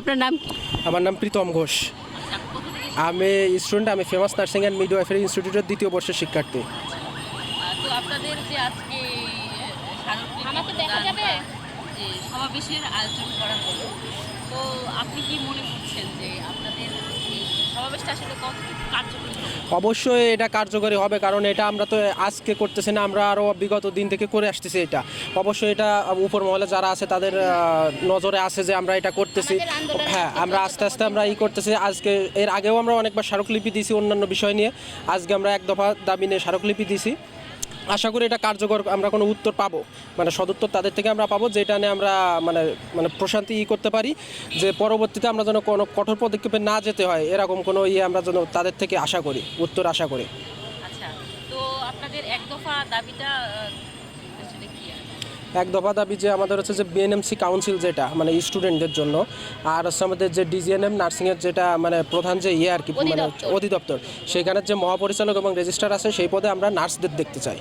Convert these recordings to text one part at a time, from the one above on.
আপনার নাম? আমার নাম প্রীতম ঘোষ। আমি স্টুডেন্ট আমি ফেমাস নার্সিং অ্যান্ড মিডওয়াইফারি ইনস্টিটিউটের দ্বিতীয় বর্ষের শিক্ষার্থী। তো আপনাদের যে আজকে আমাকে দেখা যাবে? যে সমাবেশের আয়োজন করা হলো তো আপনি কি মনে করছেন যে সমাবেশটা আসলে কতটুকু কার্যকরী অবশ্যই এটা কার্যকরী হবে কারণ এটা আমরা তো আজকে করতেছি না আমরা আরও বিগত দিন থেকে করে আসতেছি এটা। অবশ্যই এটা উপর মহলে যারা আছে তাদের নজরে আছে যে আমরা এটা করতেছি। হ্যাঁ আমরা আস্তে আস্তে আমরা ই করতেছি। আজকে এর আগেও আমরা অনেকবার স্মারকলিপি দিয়েছি অন্যান্য বিষয় নিয়ে। আজকে আমরা এক দফা দাবি নিয়ে স্মারকলিপি দিয়েছি। আশা করি এটা কার্যকর আমরা কোনো উত্তর পাবো। মানে সদুত্তর তাদের থেকে আমরা পাবো, যেটা নিয়ে আমরা মানে মানে প্রশান্তি ই করতে পারি, যে পরবর্তীতে আমরা যেন কোনো কঠোর পদক্ষেপে না যেতে হয়, এরকম কোনো ইয়ে আমরা যেন তাদের থেকে আশা করি, উত্তর আশা করি। আচ্ছা তো আপনাদের এক দফা দাবিটা এক দফা দাবি যে আমাদের হচ্ছে যে বিএনএমসি কাউন্সিল যেটা মানে স্টুডেন্টদের জন্য আর হচ্ছে আমাদের যে ডিজিএনএম নার্সিংয়ের যেটা মানে প্রধান যে ইয়ে আর কি মানে অধিদপ্তর। সেখানে সেখানের যে মহাপরিচালক এবং রেজিস্ট্রার আছে সেই পদে আমরা নার্সদের দেখতে চাই।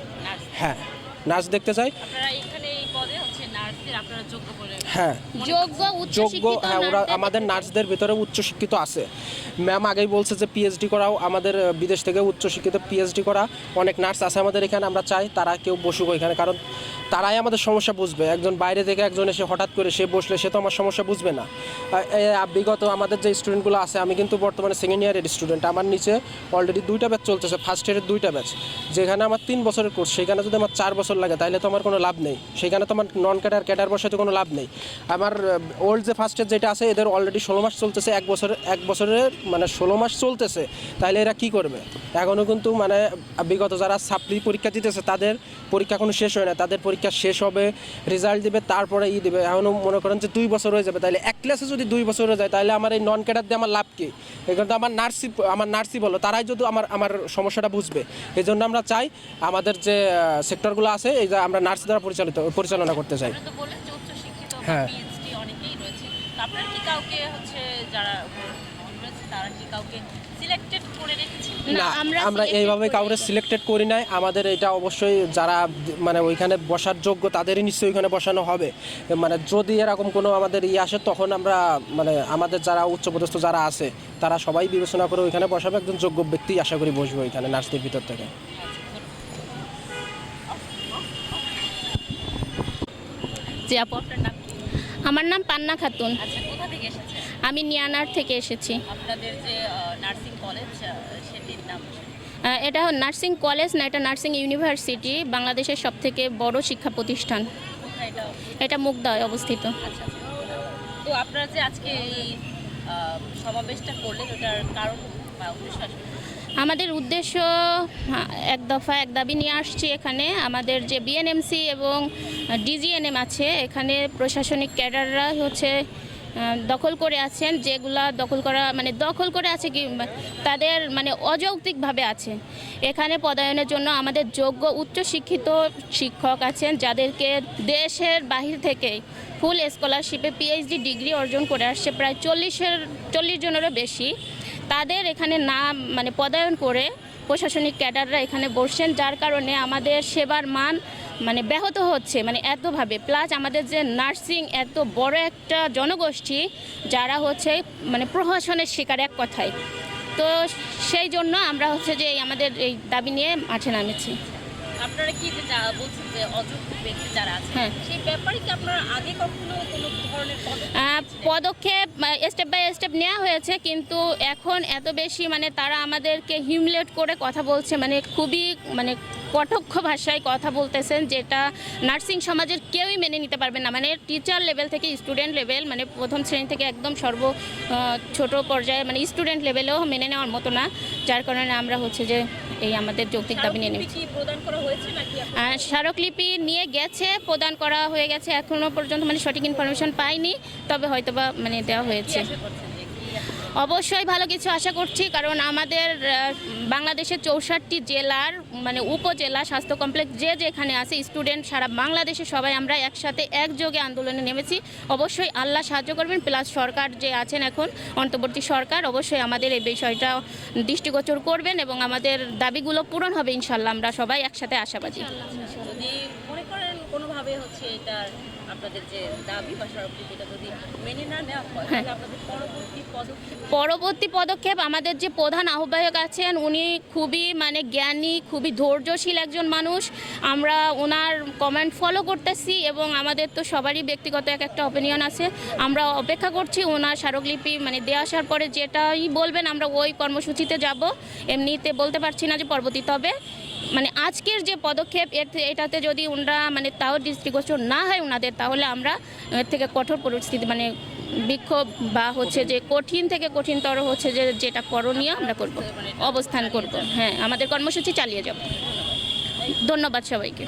হ্যাঁ নার্স দেখতে চাই। আপনারা এখানে যোগ্য করে হ্যাঁ। যোগ্য উচ্চ যোগ্য শিক্ষিত হ্যাঁ ওরা আমাদের নার্সদের ভিতরে উচ্চশিক্ষিত আছে। ম্যাম আগেই বলছে যে পিএইচডি করাও আমাদের বিদেশ থেকে উচ্চশিক্ষিত পিএইচডি করা। অনেক নার্স আছে আমাদের এখানে আমরা চাই তারা কেউ বসুক ওইখানে কারণ তারাই আমাদের সমস্যা বুঝবে। একজন বাইরে থেকে একজন এসে হঠাৎ করে সে বসলে সে তো আমার সমস্যা বুঝবে না। বিগত আমাদের যে স্টুডেন্টগুলো আছে আমি কিন্তু বর্তমানে সেকেন্ড ইয়ারের স্টুডেন্ট আমার নিচে অলরেডি দুইটা ব্যাচ চলতেছে ফার্স্ট ইয়ারের দুইটা ব্যাচ যেখানে আমার তিন বছরের কোর্স সেখানে যদি আমার চার বছর লাগে তাহলে তো আমার কোনো লাভ নেই। সেখানে তো আমার নন ক্যাডার ক্যাডার বসাতে কোনো লাভ নেই। আমার ওল্ড যে ফার্স্ট ইয়ার যেটা আছে, এদের অলরেডি ষোলো মাস চলতেছে, এক বছর, এক বছরের মানে ষোলো মাস চলতেছে। তাহলে এরা কি করবে? এখনও কিন্তু মানে বিগত যারা সাপ্লি পরীক্ষা দিতেছে, তাদের পরীক্ষা এখনও শেষ হয় না। তাদের পরীক্ষা শেষ হবে রেজাল্ট দিবে, তারপরে ই দিবে। এখনও মনে করেন যে দুই বছর হয়ে যাবে। তাহলে এক ক্লাসে যদি দুই বছর হয়ে যায় তাহলে আমার এই নন ক্যাডার দিয়ে আমার লাভ কি? এখানে তো আমার নার্সি আমার নার্সি বলো, তারাই যদি আমার আমার সমস্যাটা বুঝবে। এই জন্য আমরা চাই আমাদের যে সেক্টরগুলো আছে, এই যে আমরা নার্স দ্বারা পরিচালিত, পরিচালনা করতে চাই। তো বললেন যে উচ্চ শিক্ষিত হ্যাঁ। পিএইচডি অনেকেই রয়েছে। আপনারা কি কাউকে হচ্ছে যারা তারা কি কাউকে সিলেক্টেড করে রেখেছেন না, আমরা এইভাবে কাউকে সিলেক্টেড করি নাই। আমাদের এটা অবশ্যই যারা মানে ওইখানে বসার যোগ্য তাদেরই নিশ্চয়ই ওইখানে বসানো হবে। মানে যদি এরকম কোনো আমাদের ইয়ে আসে তখন আমরা মানে আমাদের যারা উচ্চপদস্থ যারা আছে তারা সবাই বিবেচনা করে ওইখানে বসাবে। একজন যোগ্য ব্যক্তি আশা করি বসবে ওইখানে নার্সদের ভিতর থেকে। যে আপু আপনার নাম আমার নাম পান্না খাতুন। আচ্ছা কোথা থেকে এসেছেন? আমি নিয়ানার থেকে এসেছি। আপনাদের যে নার্সিং কলেজ সেটির নাম এটা নার্সিং কলেজ না এটা নার্সিং ইউনিভার্সিটি বাংলাদেশের সব থেকে বড় শিক্ষা প্রতিষ্ঠান। এটা মুগদায় অবস্থিত। আচ্ছা আচ্ছা। তো আপনারা যে আজকে এই সমাবেশটা করলেন ওটার কারণ বা উদ্দেশ্য? আমাদের উদ্দেশ্য এক দফা এক দাবি নিয়ে আসছি এখানে। আমাদের যে বিএনএমসি এবং ডিজিএনএম আছে, এখানে প্রশাসনিক ক্যাডাররা হচ্ছে দখল করে আছেন, যেগুলা দখল করা মানে দখল করে আছে কি, তাদের মানে অযৌক্তিকভাবে আছে। এখানে পদায়নের জন্য আমাদের যোগ্য উচ্চশিক্ষিত শিক্ষক আছেন, যাদেরকে দেশের বাহির থেকে ফুল স্কলারশিপে পিএইচডি ডিগ্রি অর্জন করে আসছে, প্রায় চল্লিশের, চল্লিশ জনেরও বেশি। তাদের এখানে না মানে পদায়ন করে প্রশাসনিক ক্যাডাররা এখানে বসছেন, যার কারণে আমাদের সেবার মান মানে ব্যাহত হচ্ছে মানে এতভাবে। প্লাস আমাদের যে নার্সিং এত বড় একটা জনগোষ্ঠী, যারা হচ্ছে মানে প্রহসনের শিকার এক কথায়। তো সেই জন্য আমরা হচ্ছে যে আমাদের এই দাবি নিয়ে মাঠে নামেছি। আপনারা কি যে বলছেন যে অযোগ্য ব্যক্তি যারা আছে হ্যাঁ। সেই ব্যাপারে কি আপনারা আগে কখনো কোনো ধরনের? পদক্ষেপ স্টেপ বাই স্টেপ নেওয়া হয়েছে কিন্তু এখন এত বেশি মানে তারা আমাদেরকে হিমলেট করে কথা বলছে মানে খুবই মানে কটক্ষ ভাষায় কথা বলতেছেন যেটা নার্সিং সমাজের কেউই মেনে নিতে পারবে না মানে টিচার লেভেল থেকে স্টুডেন্ট লেভেল মানে প্রথম শ্রেণি থেকে একদম সর্ব ছোট পর্যায়ে মানে স্টুডেন্ট লেভেলেও মেনে নেওয়ার মতো না যার কারণে আমরা হচ্ছে যে এই আমাদের যৌক্তিক দাবি নিয়ে স্মারকলিপি প্রদান করা হয়েছে আর স্মারকলিপি নিয়ে গেছে প্রদান করা হয়ে গেছে এখনও পর্যন্ত মানে সঠিক ইনফরমেশন পাইনি তবে হয়তোবা মানে দেওয়া হয়েছে। অবশ্যই ভালো কিছু আশা করছি, কারণ আমাদের বাংলাদেশের চৌষট্টি জেলার মানে উপজেলা স্বাস্থ্য কমপ্লেক্স যে যেখানে আছে, স্টুডেন্ট সারা বাংলাদেশে সবাই আমরা একসাথে একযোগে আন্দোলনে নেমেছি। অবশ্যই আল্লাহ সাহায্য করবেন, প্লাস সরকার যে আছেন এখন, অন্তর্বর্তী সরকার, অবশ্যই আমাদের এই বিষয়টা দৃষ্টিগোচর করবেন এবং আমাদের দাবিগুলো পূরণ হবে ইনশাল্লাহ। আমরা সবাই একসাথে আশাবাদী। কোনোভাবে হচ্ছে এটার আপনাদের যে দাবি বা স্মারকলিপিটা যদি মেনে না নেওয়া হয় হ্যাঁ। তাহলে আপনাদের পরবর্তী পদক্ষেপ পরবর্তী পদক্ষেপ আমাদের যে প্রধান আহ্বায়ক আছেন উনি খুবই মানে জ্ঞানী খুবই ধৈর্যশীল একজন মানুষ। আমরা ওনার কমেন্ট ফলো করতেছি এবং আমাদের তো সবারই ব্যক্তিগত এক একটা অপিনিয়ন আছে। আমরা অপেক্ষা করছি ওনার স্মারকলিপি মানে দেওয়া আসার পরে যেটাই বলবেন আমরা ওই কর্মসূচিতে যাব। এমনিতে বলতে পারছি না যে পরবর্তী তবে। মানে আজকের যে পদক্ষেপ, এর এটাতে যদি ওনারা মানে তাও দৃষ্টিগোচর না হয় ওনাদের, তাহলে আমরা এর থেকে কঠোর পরিস্থিতি মানে বিক্ষোভ বা হচ্ছে যে কঠিন থেকে কঠিনতর হচ্ছে যে, যেটা করণীয় আমরা করব, অবস্থান করব। হ্যাঁ আমাদের কর্মসূচি চালিয়ে যাব। ধন্যবাদ সবাইকে।